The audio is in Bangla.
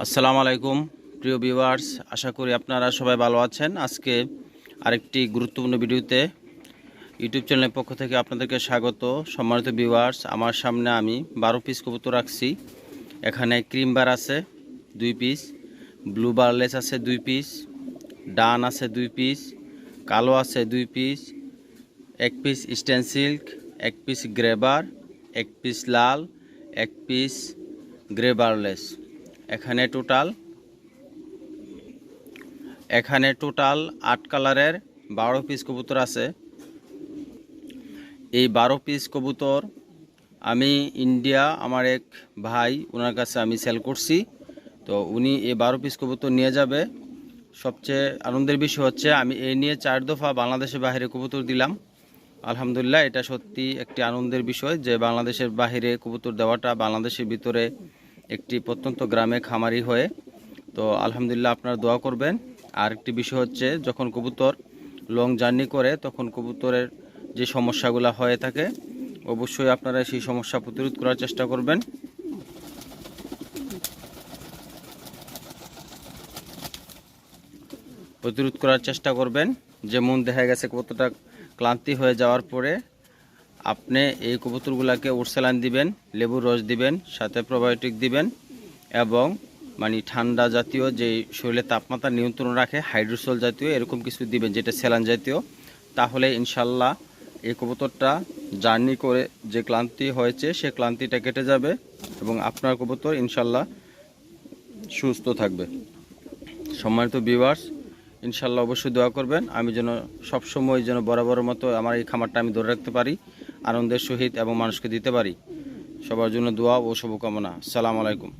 আসসালামু আলাইকুম, প্রিয় ভিউয়ার্স। আশা করি আপনারা সবাই ভালো আছেন। আজকে আরেকটি গুরুত্বপূর্ণ ভিডিওতে ইউটিউব চ্যানেলের পক্ষ থেকে আপনাদেরকে স্বাগত। সম্মানিত ভিউয়ার্স, আমার সামনে আমি বারো পিস কবুতর রাখছি। এখানে ক্রিম বার আছে দুই পিস ব্লু বারলেস আছে দুই পিস ডান আছে দুই পিস কালো আছে দুই পিস এক পিস স্টেন সিল্ক এক পিস গ্রেবার এক পিস লাল, এক পিস গ্রেবারলেস এখানে টোটাল এখানে টোটাল আট কালারের বারো পিস কবুতর আছে। এই বারো পিস কবুতর আমি ইন্ডিয়া, আমার এক ভাই ওনার কাছে আমি সেল করছি। তো উনি এই বারো পিস কবুতর নিয়ে যাবে। সবচেয়ে আনন্দের বিষয় হচ্ছে, আমি এই নিয়ে চার দফা বাংলাদেশের বাইরে কবুতর দিলাম। আলহামদুলিল্লাহ, এটা সত্যি একটি আনন্দের বিষয় যে বাংলাদেশের বাইরে কবুতর দেওয়াটা বাংলাদেশের ভিতরে একটি প্রত্যন্ত গ্রামে খামারি হয়ে, তো আলহামদুলিল্লাহ আপনারা দোয়া করবেন। আর একটি বিষয় হচ্ছে, যখন কবুতর লং জার্নি করে, তখন কবুতরের যে সমস্যাগুলো হয়ে থাকে, অবশ্যই আপনারা সেই সমস্যা প্রতিরোধ করার চেষ্টা করবেন। প্রতিরোধ করার চেষ্টা করবেন। যেমন দেখা গেছে, কবুতরটা ক্লান্তি হয়ে যাওয়ার পরে আপনি এই কবুতরগুলোকে উড়সালান দিবেন, লেবুর রস দিবেন, সাথে প্রোবায়োটিক দিবেন এবং মানে ঠান্ডা জাতীয় যে শরীরের তাপমাত্রা নিয়ন্ত্রণ রাখে, হাইড্রোসল জাতীয় এরকম কিছু দিবেন, যেটা স্যালান জাতীয়, তাহলে ইনশাল্লাহ এই কবুতরটা জার্নি করে যে ক্লান্তি হয়েছে, সে ক্লান্তিটা কেটে যাবে এবং আপনার কবুতর ইনশাল্লাহ সুস্থ থাকবে। সম্মানিত ভিউয়ার্স ইনশাল্লাহ অবশ্যই দোয়া করবেন। আমি যেন সবসময় যেন বরাবরের মতো আমার এই খামারটা আমি ধরে রাখতে পারি। আনন্দের সহিত এবং মানুষকে দিতে পারি। সবার জন্য দোয়া ও শুভকামনা। সালাম আলাইকুম।